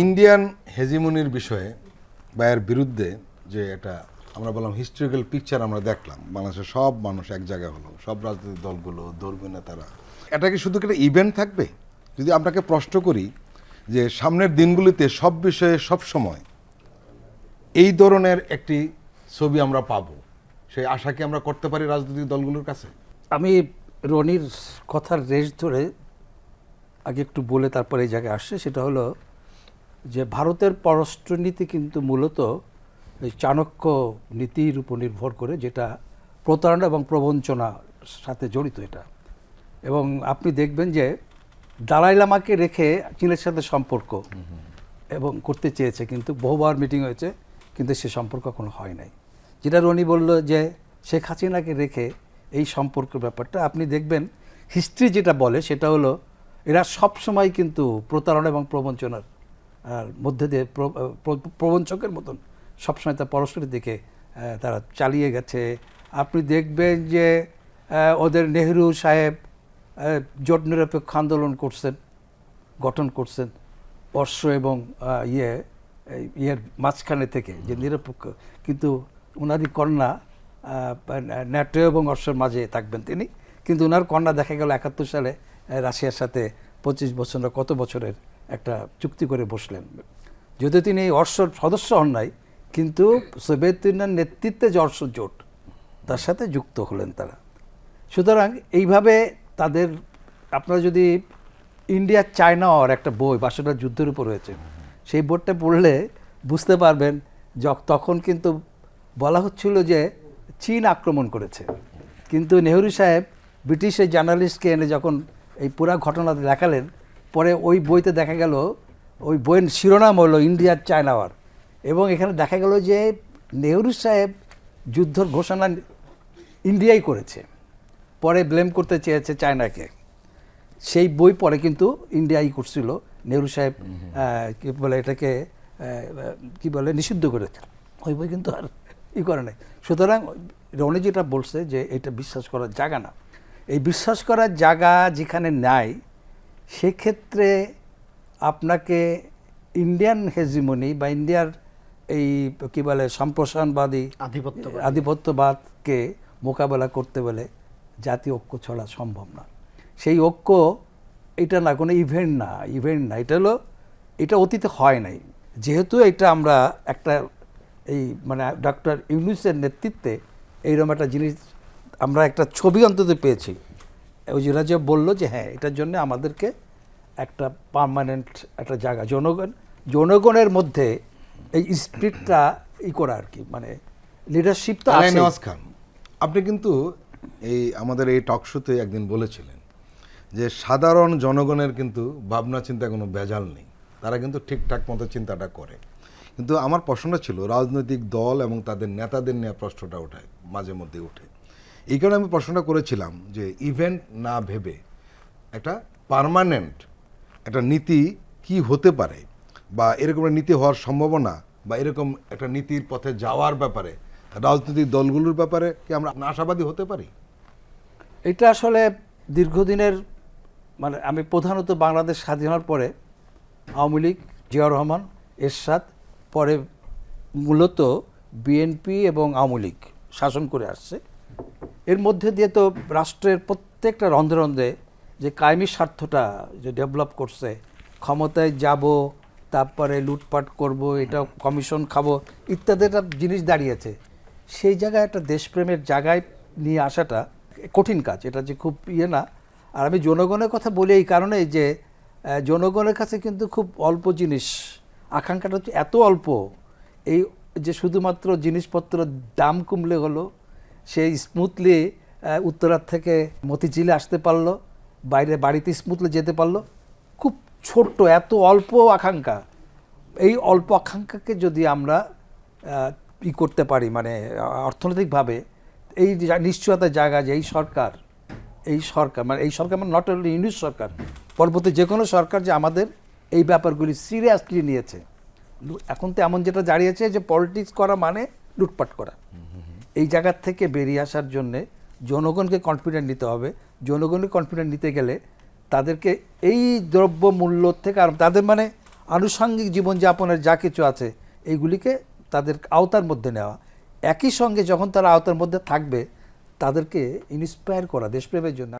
Indian হেজিমনির বিষয়ে বা এর বিরুদ্ধে যে এটা আমরা বললাম হিস্টোরিক্যাল পিকচার আমরা দেখলাম, বাংলাদেশের সব মানুষ এক জায়গায় হলো, সব রাজনৈতিক দলগুলো, ধর্মীয় নেতারা। এটা কি শুধু একটা ইভেন্ট থাকবে? যদি আপনাকে প্রশ্ন করি যে সামনের দিনগুলিতে সব বিষয়ে সব সময় এই ধরনের একটি ছবি আমরা পাবো, সেই আশা কি আমরা করতে পারি রাজনৈতিক দলগুলোর কাছে? আমি রনির কথার রেশ ধরে আগে একটু বলে তারপরে এই জায়গায় আসছে, সেটা হলো যে ভারতের পররাষ্ট্রনীতি কিন্তু মূলত এই চাণক্য নীতির উপর নির্ভর করে, যেটা প্রতারণা এবং প্রবঞ্চনার সাথে জড়িত এটা। এবং আপনি দেখবেন যে দালাই লামাকে রেখে চীনের সাথে সম্পর্ক এবং করতে চেয়েছে, কিন্তু বহুবার মিটিং হয়েছে, কিন্তু সে সম্পর্ক কোনো হয় নাই। যেটা রনি বলল যে শেখ হাসিনাকে রেখে এই সম্পর্কের ব্যাপারটা, আপনি দেখবেন হিস্ট্রি যেটা বলে সেটা হলো, এরা সব সময় কিন্তু প্রতারণা এবং প্রবঞ্চনার আর মধ্যে দিয়ে প্র- প্র- প্রবঞ্চকের মতন সবসময় তার পরস্পরের দিকে তারা চালিয়ে গেছে। আপনি দেখবেন যে ওদের নেহরু সাহেব জোট নিরপেক্ষ আন্দোলন করছেন, গঠন করছেন, অশ্ব এবং ইয়ে ইয়ের মাঝখানে থেকে যে নিরপেক্ষ। কিন্তু ওনারই কন্যা ন্যাটো এবং অশ্বর মাঝে থাকবেন তিনি। কিন্তু ওনার কন্যা দেখা গেল একাত্তর সালে রাশিয়ার সাথে পঁচিশ বছর কত বছরের একটা চুক্তি করে বসলেন। যদিও তিনি এই অশ্বর সদস্য হন নাই, কিন্তু সোভিয়েত ইউনিয়নের নেতৃত্বে যে অর্শ জোট, তার সাথে যুক্ত হলেন তারা। সুতরাং এইভাবে তাদের, আপনারা যদি ইন্ডিয়া চায়না আর একটা বই, বাসটা যুদ্ধের উপর হয়েছে সেই বইটা পড়লে বুঝতে পারবেন তখন কিন্তু বলা হচ্ছিল যে চীন আক্রমণ করেছে। কিন্তু নেহরু সাহেব ব্রিটিশের জার্নালিস্টকে এনে যখন এই পুরা ঘটনা দেখালেন পরে ওই বইতে দেখা গেল ওই বইয়ের শিরোনাম হলো ইন্ডিয়ার চায়না ওয়ার। এবং এখানে দেখা গেল যে নেহরু সাহেব যুদ্ধর ঘোষণা ইন্ডিয়াই করেছে পরে ব্লেম করতে চেয়েছে চায়নাকে। সেই বই পরে কিন্তু ইন্ডিয়াই করছিল নেহরু সাহেব কি বলে এটাকে কি বলে নিষিদ্ধ করেছে। ওই বই কিন্তু আর ই করে নাই। সুতরাং রনি যেটা বলছে যে এটা বিশ্বাস করার জায়গা না। এই বিশ্বাস করার জায়গা যেখানে নাই সেক্ষেত্রে আপনাকে ইন্ডিয়ান হেজিমনি বা ইন্ডিয়ার এই কি বলে সম্প্রসারণবাদী আধিপত্য আধিপত্যবাদকে মোকাবেলা করতে বলে জাতীয় ঐক্য ছড়া সম্ভব না। সেই ঐক্য এটা না কোনো ইভেন্ট না ইভেন্ট না। এটা হলো এটা অতীতে হয় নাই। যেহেতু এটা আমরা একটা এই মানে ডক্টর ইউনুসের নেতৃত্বে এইরকম একটা জিনিস আমরা একটা ছবি অন্তত পেয়েছি। ওই যে বলল যে হ্যাঁ এটার জন্য আমাদেরকে একটা পার্মানেন্ট একটা জায়গা। জনগণ জনগণের মধ্যে এই স্পিরিটটা ই করা আর কি মানে লিডারশিপ তো নওয়াজ খান আপনি কিন্তু এই আমাদের এই টক শোতে একদিন বলেছিলেন যে সাধারণ জনগণের কিন্তু ভাবনা চিন্তা কোনো ভেজাল নেই। তারা কিন্তু ঠিকঠাক মতো চিন্তাটা করে। কিন্তু আমার প্রশ্নটা ছিল রাজনৈতিক দল এবং তাদের নেতাদের নিয়ে প্রশ্নটা ওঠায় মাঝে মধ্যে ওঠে এই কারণে আমি প্রশ্নটা করেছিলাম যে ইভেন্ট না ভেবে একটা পার্মানেন্ট একটা নীতি কি হতে পারে? বা এরকম নীতি হওয়ার সম্ভাবনা বা এরকম একটা নীতির পথে যাওয়ার ব্যাপারে, রাজনৈতিক দলগুলোর ব্যাপারে কি আমরা আশাবাদী হতে পারি? এটা আসলে দীর্ঘদিনের মানে আমি প্রধানত বাংলাদেশ স্বাধীন হওয়ার পরে আওয়ামী লীগ, জিয়াউর রহমান, এরশাদ, পরে মূলত বিএনপি এবং আওয়ামী লীগ শাসন করে আসছে। এর মধ্যে দিয়ে তো রাষ্ট্রের প্রত্যেকটা রন্ধে রন্ধে যে কায়েমি স্বার্থটা যে ডেভেলপ করছে, ক্ষমতায় যাব, তারপরে লুটপাট করব, এটা কমিশন খাব, ইত্যাদি একটা জিনিস দাঁড়িয়েছে। সেই জায়গায় একটা দেশপ্রেমের জায়গায় নিয়ে আসাটা কঠিন কাজ, এটা যে খুব ইয়ে না। আর আমি জনগণের কথা বলি এই কারণে যে জনগণের কাছে কিন্তু খুব অল্প জিনিস, আকাঙ্ক্ষাটা হচ্ছে এত অল্প। এই যে শুধুমাত্র জিনিসপত্র দাম কমলে হলো সে স্মুথলি উত্তরার থেকে মতিঝিলে আসতে পারল, বাইরে বাড়িতে স্মুথলি যেতে পারল। খুব ছোট্ট, এত অল্প আকাঙ্ক্ষা। এই অল্প আকাঙ্ক্ষাকে যদি আমরা ই করতে পারি মানে অর্থনৈতিকভাবে, এই নিশ্চয়তার জায়গা যে, এই সরকার এই সরকার মানে এই সরকার মানে নট অনলি ইংলিশ সরকার, পরবর্তী যে কোনো সরকার যে আমাদের এই ব্যাপারগুলি সিরিয়াসলি নিয়েছে। এখন তো এমন যেটা দাঁড়িয়েছে যে পলিটিক্স করা মানে লুটপাট করা। এই জায়গার থেকে বেরিয়ে আসার জন্যে জনগণকে কনফিডেন্ট নিতে হবে। জনগণকে কনফিডেন্ট নিতে গেলে তাদেরকে এই দ্রব্য মূল্য থেকে আর তাদের মানে আনুষঙ্গিক জীবনযাপনের যা কিছু আছে, এইগুলিকে তাদের আওতার মধ্যে নেওয়া। একই সঙ্গে যখন তারা আওতার মধ্যে থাকবে, তাদেরকে ইন্সপায়ার করা দেশপ্রেমের জন্য।